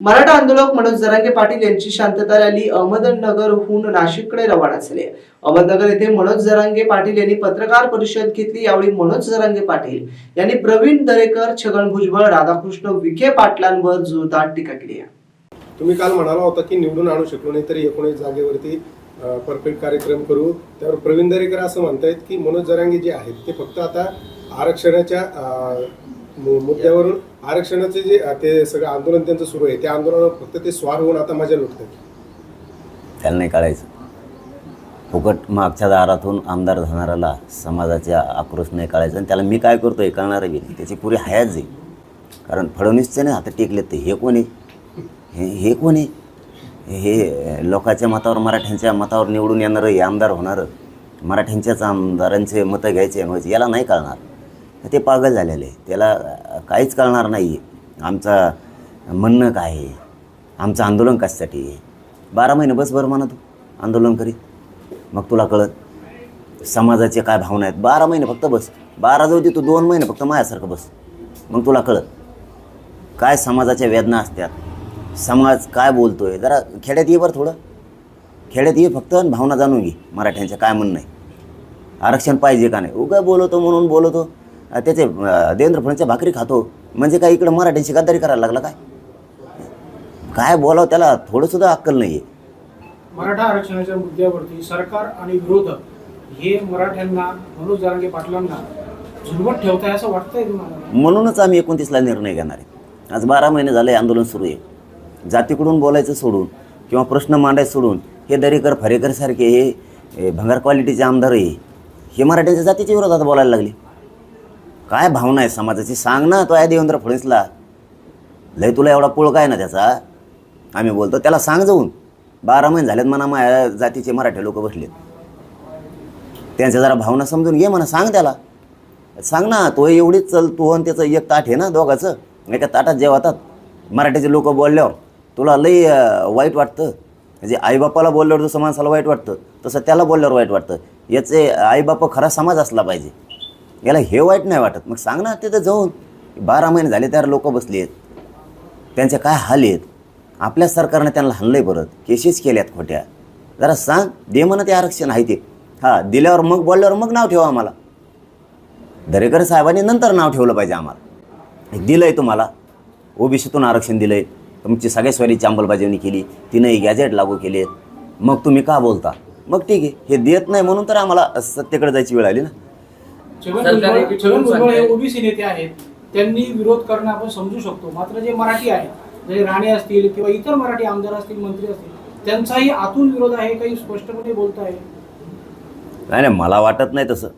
मराठा आंदोलक मनोज जरांगे पाटील यांची शांतता रॅली अहमदनगरहून नाशिककडे रवाना झाली. आहे. अहमदनगर येथे मनोज जरांगे पाटील यांनी पत्रकार परिषद घेतली. यावेळी मनोज जरांगे पाटील यांनी प्रवीण दरेकर छगन भुजबळ राधाकृष्ण विखे पाटलांवर जोरदार टीका केली आहे. तुम्ही काल म्हणाला होता की निवडून आणू शकलो नाही तरी एकोणीस जागेवरती परफेक्ट कार्यक्रम करू. त्यावर प्रवीण दरेकर असं म्हणतायत की मनोज जरांगे जे आहेत ते फक्त आता आरक्षणाच्या मुद्द्यावरून आरक्षणाचे जे ते सगळं आंदोलन त्यांचं सुरू आहे त्या आंदोलनावर फक्त ते स्वार होऊन आता माझ्या लुटतात त्याला नाही काढायचं फुकट मागच्या दारातून आमदार जाणाऱ्याला समाजाच्या आक्रोश नाही काढायचं आणि त्याला मी काय करतो हे करणार बी नाही. त्याची पुरी हयात जाईल. कारण फडणवीसचे नाही हातात टेकले ते. हे कोण आहे? हे हे आहे? हे लोकांच्या मतावर मराठ्यांच्या मतावर निवडून येणारं हे आमदार होणारं मराठ्यांच्याच आमदारांचे मतं घ्यायचे याला नाही कळणार. ते पागल झालेले आहे. त्याला काहीच कळणार नाही आमचा म्हणणं काय आहे? आमचं आंदोलन कशासाठी आहे? बारा महिने बस बरं म्हणा तू आंदोलन करीत. मग तुला कळत समाजाचे काय भावना आहेत? बारा महिने फक्त बस. बारा जाऊ दे तू दोन महिने फक्त माझ्यासारखं बस. मग तुला कळत काय समाजाच्या वेदना असतात? समाज काय बोलतो आहे जरा खेड्यात ये बरं थोडं. खेड्यात ये फक्त भावना जाणून घे. मराठ्यांचं काय म्हणणं आहे? आरक्षण पाहिजे का नाही? उगा बोलवतो म्हणून बोलवतो त्याचे देवेंद्र फडणवीसच्या भाकरी खातो. म्हणजे काय इकडं मराठ्यांची गद्दारी करायला लागला काय? काय बोलावं त्याला थोडंसुद्धा अक्कल नाही आहे मराठा आरक्षणाच्या मुद्द्यावरती सरकार आणि विरोधक हे मराठ्यांना मनोज जरांगे पाटलांना झुलवत ठेवताय असं वाटतंय तुम्हाला? म्हणूनच आम्ही एकोणतीसला निर्णय घेणार आहे. आज बारा महिने झाले आंदोलन सुरू आहे. जातीकडून बोलायचं सोडून किंवा प्रश्न मांडायचं सोडून हे दरेकर फरेकरसारखे हे हे भंगार क्वालिटीचे आमदार आहे. हे मराठ्यांच्या जातीच्या विरोधात बोलायला लागले. काय भावना आहे समाजाची? सांग ना तो आहे देवेंद्र फडणवीसला. लय तुला एवढा पुळ काय ना त्याचा? आम्ही बोलतो त्याला सांग जाऊन. बारा महिने झालेत म्हणा माझ्या जातीचे मराठी लोक बसलेत. त्यांच्या जरा भावना समजून घे म्हणा सांग त्याला. सांग ना तो एवढीच चल तू आणि त्याचं एक ताट आहे ना दोघाचं. एका ताटात जेवतात. मराठीचे लोक बोलल्यावर तुला लई वाईट वाटतं. म्हणजे आईबापाला बोलल्यावर जसं माणसाला वाईट वाटतं तसं त्याला बोलल्यावर वाईट वाटतं. याचे आईबाप खरा समाज असला पाहिजे. याला हे वाईट नाही वाटत. मग सांग ना तिथं जाऊन. बारा महिने झाले त्यावर लोक बसले आहेत. त्यांचे काय हाल आहेत? आपल्या सरकारनं त्यांना हल्लंय परत. केसेस केल्यात खोट्या. जरा सांग दे म्हणा ते आरक्षण आहे ते. हां दिल्यावर मग बोलल्यावर मग नाव ठेवा आम्हाला. दरेकर साहेबांनी नंतर नाव ठेवलं पाहिजे आम्हाला. दिलं आहे तुम्हाला. ओबीसीतून आरक्षण दिलं आहे तुमची सगळ्या स्वारीची अंमलबजावणी केली. तिनंही गॅजेट लागू केले मग तुम्ही का बोलता? मग ठीक आहे. हे देत नाही म्हणून तर आम्हाला सत्तेकडे जायची वेळ आली ना. छगन भुजबळ एक छगन भुजबळ हे. ओबीसी नेते आहेत. त्यांनी विरोध करणं आपण समजू शकतो. मात्र जे मराठी आहेत म्हणजे राणे असतील किंवा इतर मराठी आमदार असतील मंत्री असतील त्यांचाही आतून विरोध आहे काही स्पष्टपणे बोलत आहे नाही नाही मला वाटत नाही तसं.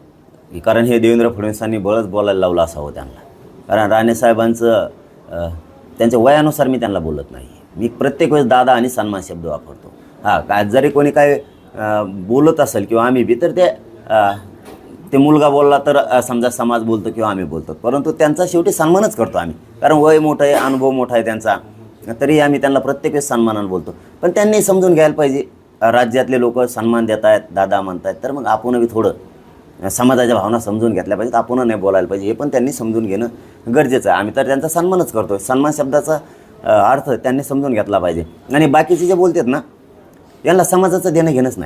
की कारण हे देवेंद्र फडणवीसांनी बळच बोलायला लावलं असावं त्यांना. कारण राणेसाहेबांचं त्यांच्या वयानुसार मी त्यांना बोलत नाही. मी प्रत्येक वेळेस दादा आणि सन्मान शब्द वापरतो. हां काय जरी कोणी काय बोलत असेल किंवा आम्ही बी तर ते ते मुलगा बोलला तर समजा समाज बोलतो किंवा आम्ही बोलतो. परंतु त्यांचा शेवटी सन्मानच करतो आम्ही. कारण वय मोठं आहे अनुभव मोठा आहे त्यांचा. तरी आम्ही त्यांना प्रत्येक वेळेस सन्मानानं बोलतो. पण त्यांनी समजून घ्यायला पाहिजे राज्यातले लोक सन्मान देत आहेत दादा म्हणतायत. तर मग आपणही थोडं समाजाच्या भावना समजून घेतल्या पाहिजेत. आपण नाही बोलायला पाहिजे. हे पण त्यांनी समजून घेणं गरजेचं आहे. आम्ही तर त्यांचा सन्मानच करतो सन्मान शब्दाचा अर्थ त्यांनी समजून घेतला पाहिजे. आणि बाकीचे जे बोलतात ना यांना समाजाचं देणं घेणंच नाही.